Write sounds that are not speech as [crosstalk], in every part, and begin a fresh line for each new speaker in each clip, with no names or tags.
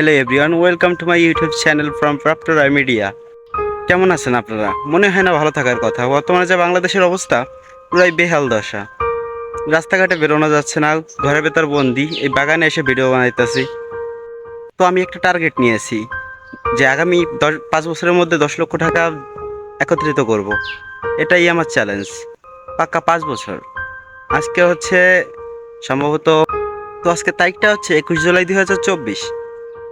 Hello everyone welcome to my YouTube channel from প্রাপ্তরা media কেমন আছেন আপনারা? মনে হয় না ভালো থাকার কথা। বর্তমানে যে বাংলাদেশের অবস্থা, পুরাই বেহাল দশা। রাস্তাঘাটে বেরোনো যাচ্ছে না, ঘরের ভেতর বন্দি, এই বাগানে এসে ভিডিও বানাইতেছি। তো আমি একটা টার্গেট নিয়েছি, যে আগামী দশ, পাঁচ বছরের মধ্যে দশ লক্ষ টাকা একত্রিত করব। এটাই আমার চ্যালেঞ্জ পাক্কা পাঁচ বছর। আজকে হচ্ছে সম্ভবত, তো আজকে তারিখটা হচ্ছে একুশ জুলাই দুই হাজার চব্বিশ।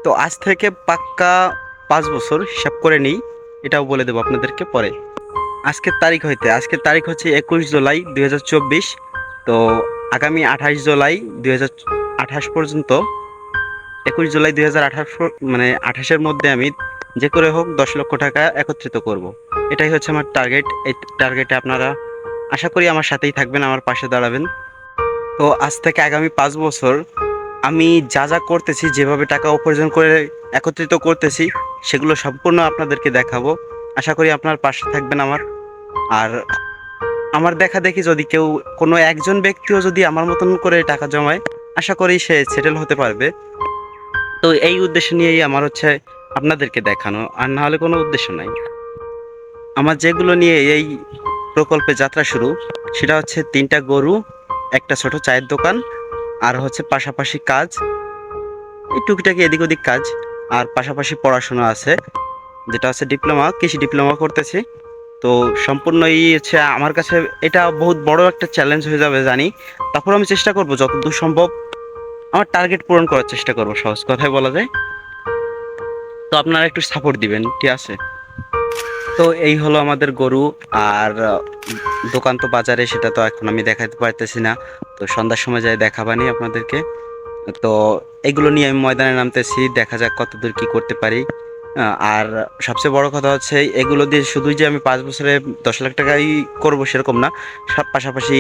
তো আজ থেকে পাক্কা পাঁচ বছর হিসাব করে নিই, এটাও বলে দেবো আপনাদেরকে পরে আজকের তারিখ হইতে, আজকের তারিখ হচ্ছে একুশ জুলাই দুই হাজার চব্বিশ, তো আগামী আঠাশ জুলাই দুই হাজার আঠাশ পর্যন্ত, একুশ জুলাই দুই হাজার আঠাশ মানে আঠাশের মধ্যে আমি যে করে হোক দশ লক্ষ টাকা একত্রিত করব। এটাই হচ্ছে আমার টার্গেট, এই টার্গেটে আপনারা আশা করি আমার সাথেই থাকবেন, আমার পাশে দাঁড়াবেন তো আজ থেকে আগামী পাঁচ বছর আমি যা যা করতেছি, যেভাবে টাকা উপার্জন করে একত্রিত করতেছি, সেগুলো সম্পূর্ণ আপনাদেরকে দেখাবো। আশা করি আপনার পাশে থাকবেন আমার। আর আমার দেখা দেখি যদি কেউ, কোনো একজন ব্যক্তিও যদি আমার মতন করে টাকা জমায়, আশা করি সে সেটেল হতে পারবে। তো এই উদ্দেশ্য নিয়েই আমার হচ্ছে আপনাদেরকে দেখানো, আর না হলে কোনো উদ্দেশ্য নাই। আমার যেগুলো নিয়ে এই প্রকল্পে যাত্রা শুরু, সেটা হচ্ছে তিনটা গরু, একটা ছোট চায়ের দোকান আর হচ্ছে পাশাপাশি কাজ, এই টুকিটাকি এদিক ওদিক কাজ, আর পাশাপাশি পড়াশোনা আছে, যেটা হচ্ছে ডিপ্লোমা, কৃষি ডিপ্লোমা করতেছি। তো সম্পূর্ণ সম্পূর্ণই হচ্ছে আমার কাছে এটা বহুত বড় একটা চ্যালেঞ্জ হয়ে যাবে জানি। তারপর আমি চেষ্টা করব, যতদূর সম্ভব আমার টার্গেট পূরণ করার চেষ্টা করব, সহজ কথায় বলা যায়। তো আপনারা একটু সাপোর্ট দিবেন, ঠিক আছে? তো এই হলো আমাদের গরু, আর দোকান তো বাজারে, সেটা তো এখন আমি দেখাতে পারতেছি না। তো সন্ধ্যার সময় যাই দেখাবানি আপনাদেরকে। তো এগুলো নিয়ে আমি ময়দানে নামতেছি, দেখা যাক কতদূর কি করতে পারি। আর সবচেয়ে বড় কথা হচ্ছে, এগুলো দিয়ে শুধুই যে আমি পাঁচ বছরে দশ লাখ টাকাই করব সেরকম না। সব পাশাপাশি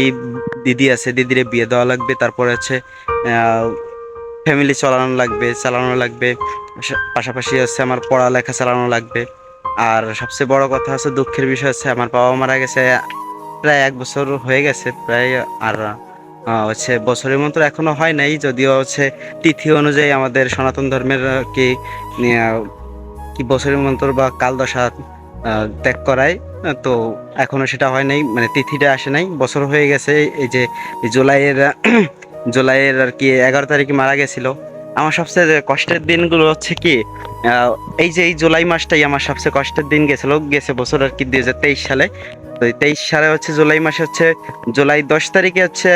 দিদি আছে, দিদিরে বিয়ে দেওয়া লাগবে, তারপরে হচ্ছে ফ্যামিলি চালানো লাগবে চালানো লাগবে। পাশাপাশি হচ্ছে আমার পড়ালেখা চালানো লাগবে। আর সবচেয়ে বড় কথা হচ্ছে, দুঃখের বিষয় হচ্ছে, আমার বাবা মারা গেছে, প্রায় এক বছর হয়ে গেছে, প্রায় আর হচ্ছে বছরের মতো এখনও হয় নাই, যদিও হচ্ছে তিথি অনুযায়ী আমাদের সনাতন ধর্মের কি কি বছরের মন্তর বা কালদশা ত্যাগ করায়, তো এখনও সেটা হয় নাই মানে তিথিটা আসে নাই, বছর হয়ে গেছে, এই যে জুলাইয়ের [clears throat] জুলাইয়ের আর কি এগারো তারিখে মারা গেছিল। আমার সবচেয়ে কষ্টের দিনগুলো হচ্ছে কি এই যে এই জুলাই মাসটাই আমার সবচেয়ে কষ্টের দিন গেছিল, গেছে বছর আর কি দুই হাজার তেইশ সালে। তো তেইশ সালে হচ্ছে জুলাই মাসে হচ্ছে জুলাই দশ তারিখে হচ্ছে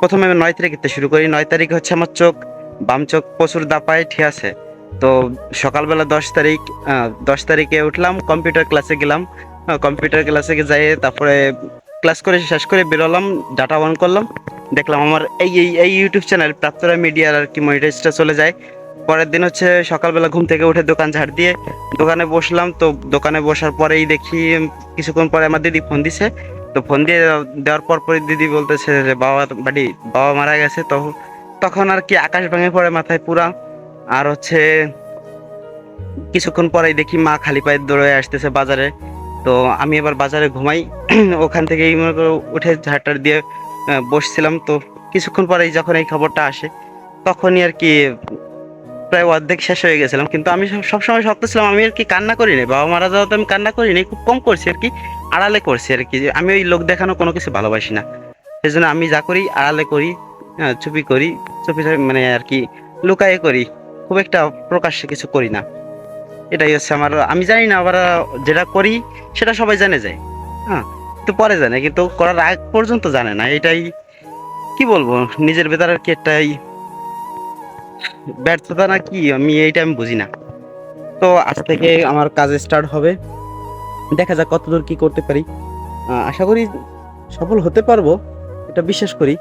প্রথমে আমি নয় তারিখে শুরু করি। নয় তারিখ হচ্ছে আমার চোখ, বাম চোখ প্রচুর দাপায়, ঠিক আছে? তো সকালবেলা দশ তারিখ দশ তারিখে উঠলাম কম্পিউটার ক্লাসে গেলাম। কম্পিউটার ক্লাসে যাই, তারপরে ক্লাস করে শেষ করে বেরোলাম ডাটা অন করলাম। দেখলাম আমার এই এই এই ইউটিউব চ্যানেল প্রাপ্তরা মিডিয়ার আর কি মনিটাইজটা চলে যায়। পরের দিন হচ্ছে সকালবেলা ঘুম থেকে উঠে দোকান ঝাড় দিয়ে দোকানে বসলাম। তো দোকানে বসার পরেই দেখি, কিছুক্ষণ পরে আমার দিদি ফোন দিছে। তো ফোন দিয়ে দেওয়ার পর পরে দিদি বলতেছে যে, বাবা, বাড়ি, বাবা মারা গেছে। তো তখন আর কি আকাশ ভেঙে পড়ে মাথায় পুরা। আর হচ্ছে কিছুক্ষণ পরেই দেখি মা খালি পায়ে দৌড়ে আসতেছে বাজারে। তো আমি এবার বাজারে ঘুমাই। [clears throat] ওখান থেকেই মনে উঠে ঝাড়টার দিয়ে বসছিলাম। তো কিছুক্ষণ পরেই যখন এই খবরটা আসে, তখনই আর কি প্রায় অর্ধেক শেষ হয়ে গেছিলাম, কিন্তু আমি সবসময় শক্ত ছিলাম, আমি আর কি কান্না করিনি বাবা মারা যাওয়াতে আমি কান্না করিনি, খুব কম করছি আর কি, আড়ালে করছি আর কি আমি ওই লোক দেখানো কোনো কিছু ভালোবাসি না। সেই জন্য আমি যা করি, আড়ালে করি চুপি করি, চুপি মানে আর কি লুকায়ে করি, খুব একটা প্রকাশ্যে কিছু করি না। এটাই হচ্ছে আমার, আমি জানি না আবার যেটা করি, সেটা সবাই জানে যায়। হ্যাঁ তো পরে জানে, কিন্তু করার আগ পর্যন্ত জানে না, এটাই কি বলব, নিজের ভেতর আর কি একটাই ব্যর্থতা না কি আমি এইটা আমি বুঝি না। তো আজ থেকে আমার কাজ স্টার্ট হবে। দেখা যাক কতদূর কি করতে পারি। আশা করি সফল হতে পারব, এটা বিশ্বাস করি।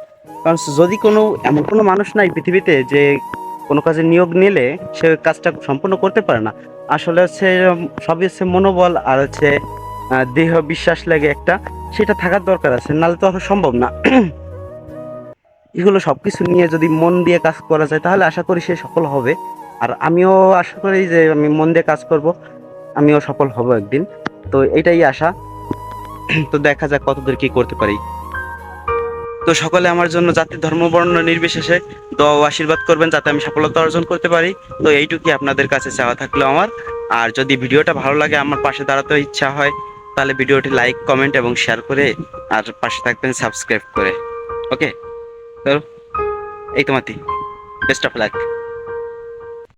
কারণ যদি কোনো, এমন কোনো মানুষ নাই পৃথিবীতে যে কোনো কাজে নিয়োগ নিলে সে কাজটা সম্পূর্ণ করতে পারে না। আসলে হচ্ছে সবই হচ্ছে মনোবল আর হচ্ছে দেহ বিশ্বাস লাগে একটা। সেটা থাকার দরকার আছে, নাহলে তো সম্ভব না। এগুলো সবকিছু নিয়ে যদি মন দিয়ে কাজ করা যায়, তাহলে আশা করি সে সফল হবে। আর আমিও আশা করি যে আমি মন দিয়ে কাজ করব, আমিও সফল হব একদিন। তো এটাই আশা। তো দেখা যাক কতদূর কি করতে পারি। তো সকলে আমার জন্য জাতি, ধর্ম, বর্ণ নির্বিশেষে দোয়া ও আশীর্বাদ করবেন যাতে আমি সফলতা অর্জন করতে পারি। তো এইটুকুই আপনাদের কাছে চাওয়া থাকল আমার। আর যদি ভিডিওটা ভালো লাগে, আমার পাশে দাঁড়াতে ইচ্ছা হয়, তাহলে ভিডিওটি লাইক, কমেন্ট এবং শেয়ার করে আর পাশে থাকবেন সাবস্ক্রাইব করে। ওকে? এই তোমাতি বেস্ট অফ লাক